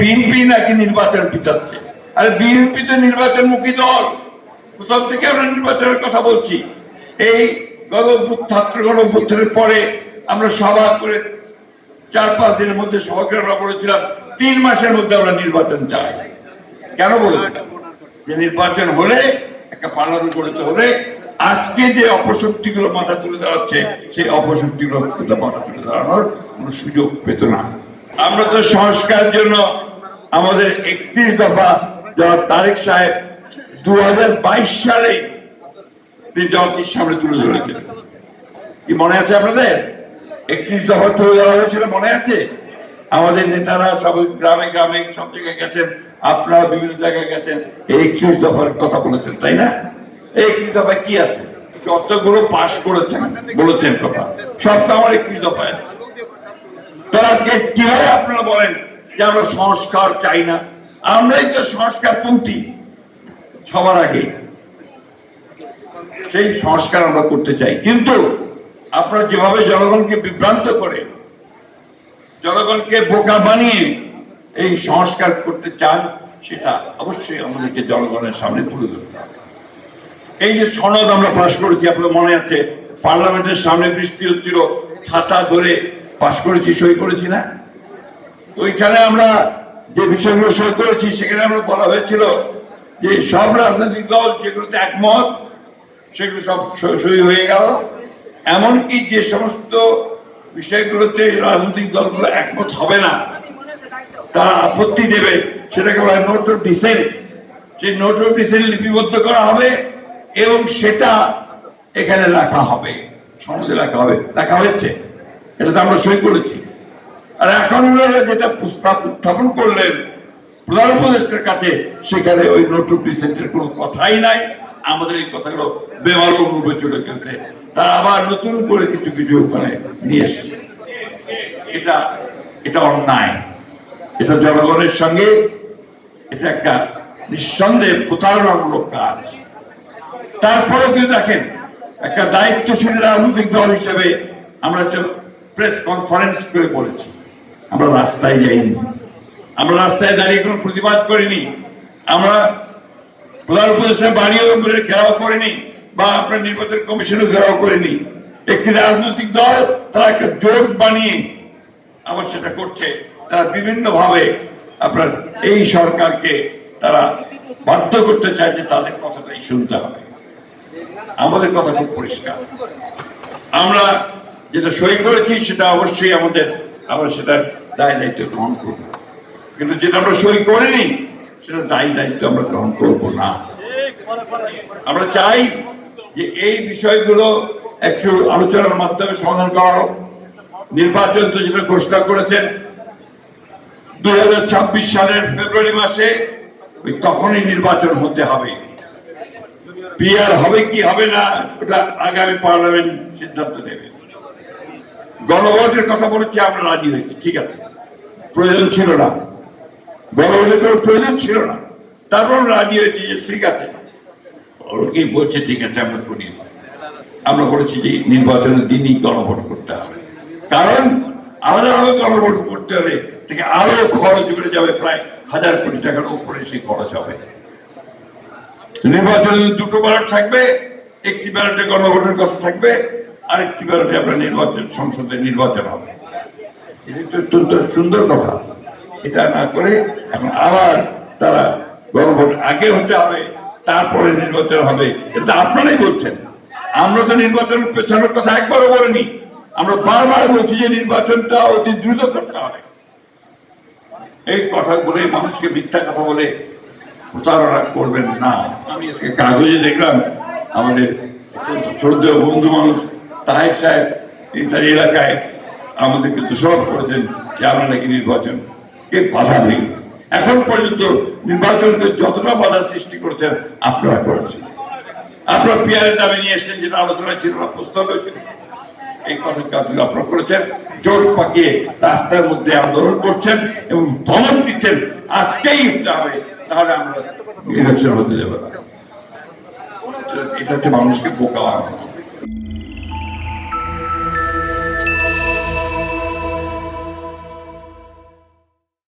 BNP নাকি নির্বাচন পিছাচ্ছে আরে বিএনপি তো নির্বাচন মুখী দল। প্রথম থেকে আমরা নির্বাচনের কথা বলছি। এই ছাত্র গণভ্যুত্থানের পরে আমরা সভা করে চার পাঁচ দিনের মধ্যে সভাকে আমরা বলেছিলাম, তিন মাসের মধ্যে আমরা নির্বাচন চাই। কেন বলেছিলাম? যে নির্বাচন হলে, একটা পার্লামেন্ট গড়তে হলে, আজকে যে অপশক্তিগুলো মাথা তুলে দাঁড়াচ্ছে সেই অপশক্তিগুলো মাথা তুলে দাঁড়ানোর কোনো সুযোগ পেত না। আমরা তো সংস্কার জন্য আমাদের একত্রিশ দফা যারা তারেক সাহেব দু সালে তিনি জগতির সামনে তুলে ধরেছিলেন কি মনে আছে আপনাদের? একত্রিশ দফা তুলে দেওয়া হয়েছিল মনে আছে? আমাদের নেতারা সব গ্রামে গ্রামে সব জায়গায় গেছেন, আপনারা বিভিন্ন জায়গায় গেছেন, এই একত্রিশ দফার কথা বলেছেন, তাই না? এই একত্রিশ দফা কি আছে? যতগুলো পাশ করেছেন, বলেছেন কথা। সব তো আমার একত্রিশ দফায় আছে। কীভাবে আপনারা বলেন যে আমরা সংস্কার চাই না? আমরাই তো সংস্কার সবার আগে। সেই সংস্কার আমরা করতে চাই। কিন্তু আপনারা যেভাবে জনগণকে বিভ্রান্ত করে, জনগণকে বোকা বানিয়ে এই সংস্কার করতে চান, সেটা অবশ্যই আমাদেরকে জনগণের সামনে তুলে ধরতে হবে। এই যে সনদ আমরা পাশ করেছি আপনার মনে আছে? পার্লামেন্টের সামনে বৃষ্টি হচ্ছিল, ছাতা ধরে পাশ করেছি, সই করেছি না। ওইখানে আমরা যে বিষয়গুলো সই করেছি, সেখানে আমরা বলা হয়েছিল যে সব রাজনৈতিক দল যেগুলোতে একমত, সেগুলো সব সই হয়ে গেল। এমনকি যে সমস্ত বিষয়গুলোতে রাজনৈতিক দলগুলো একমত হবে না তারা আপত্তি দেবে। সেটাকে বলা নোট অফ ডিসেন্ট সেই নোট অফ ডিসেন্ট লিপিবদ্ধ করা হবে এবং সেটা এখানে রাখা হবে, সমাজে রাখা হবে। রাখা হয়েছে। এটা তো আমরা সই করেছি। আর এখন ওনারা যেটা প্রস্তাব উত্থাপন করলেন, প্রধান উপদেষ্টার কাছে, সেখানে ওই নোট অফ ডিসেন্টের কোনো কথাই নাই। আমাদের এই কথাগুলো বেমালুম রূপে চলে গেছে তারা আবার নতুন করে কিছু কিছু ওখানে নিয়ে এসছে। এটা এটা অন্যায়। এটা জনগণের সঙ্গে, এটা একটা নিঃসন্দেহে প্রতারণামূলক কাজ। তারপরেও কিন্তু দেখেন, একটা দায়িত্বশীল রাজনৈতিক দল হিসেবে আমরা প্রেস কনফারেন্স করে বলেছি। আমরা রাস্তায় যাইনি। আমরা রাস্তায় দাঁড়িয়ে কোনো প্রতিবাদ করিনি। আমরা প্রধান উপদেষ্টার বাড়িও ঘেরাও করিনি বা আপনার নির্বাচন কমিশনও ঘেরাও করিনি। একটি রাজনৈতিক দল, তারা একটা জোট বানিয়ে আবার সেটা করছে। তারা বিভিন্ন ভাবে আপনার এই সরকারকে তারা বাধ্য করতে চায় যে তাদের কথাটাই শুনতে হবে। আমাদের কথা খুব পরিষ্কার। আমরা যেটা সই করেছি, সেটা অবশ্যই আমাদের, আমরা সেটার দায় দায়িত্ব গ্রহণ করব। কিন্তু যেটা আমরা সই করিনি সেটা দায়ী দায়িত্ব আমরা গ্রহণ করব না। আমরা চাই যে এই বিষয়গুলো একটু আলোচনার মাধ্যমে সমাধান করা হোক। নির্বাচন তো যেটা ঘোষণা করেছেন, দুই হাজার ছাব্বিশ সালের ফেব্রুয়ারি মাসে, ওই তখনই নির্বাচন হতে হবে। পিআর হবে কি হবে না, ওটা আগামী পার্লামেন্ট সিদ্ধান্ত নেবে। গণভোটের কথা বলেছি আমরা রাজি হয়েছি? ঠিক আছে। প্রয়োজন ছিল না। গণভোটের প্রয়োজন ছিল না। তারপর রাজি হয়েছি যে ঠিক আছে। ওরকেই বলছে, ঠিক আছে, আমরা করি। আমরা বলেছি যে নির্বাচনের দিনই গণভোট করতে হবে। কারণ আলাদাভাবে গণভোট করতে হলে থেকে আরও খরচ বেড়ে যাবে, প্রায় হাজার কোটি টাকার উপরে সেই খরচ হবে। নির্বাচনে দুটো ব্যালট থাকবে, একটি ব্যালটে গণভোটের কথা থাকবে আরেকটি ব্যালটে আপনার নির্বাচন সংসদে নির্বাচন হবে। এটা সুন্দর কথা। এটা না করে এখন আবার তারা গণভোট আগে হতে হবে, তারপরে নির্বাচন হবে। এটা আপনারাই বলছেন। আমরা তো নির্বাচনের পেছনের কথা একবারও বলিনি। আমরা বারবার বলছি যে নির্বাচনটা অতি দ্রুত করতে হবে। এই কথা বলে, মানুষকে মিথ্যা কথা বলে প্রতারণা করবেন না। আমি কাগজে দেখলাম আমাদের শ্রদ্ধেয় বন্ধু মানুষ তাহের সাহেব তিনি তার এলাকায় আমাদেরকে দোষারোপ করেছেন যে আমরা নাকি নির্বাচন কে বাধা নেই এখন পর্যন্ত নির্বাচনকে যতটা বাধা সৃষ্টি করেছেন আপনারা করেছেন। আপনারা পিয়ারের দামে নিয়ে এসেছেন যেটা আলোচনা ছিল না প্রস্তাব হয়েছিল। এই আপনি আপনারা করেছেন। জোর পাকিয়ে রাস্তার মধ্যে আন্দোলন করছেন এবং ধমক দিচ্ছেন আজকেই উঠতে হবে তাহলে আমরা ইলেকশন হতে যাবে না। এটা হচ্ছে মানুষকে বোকা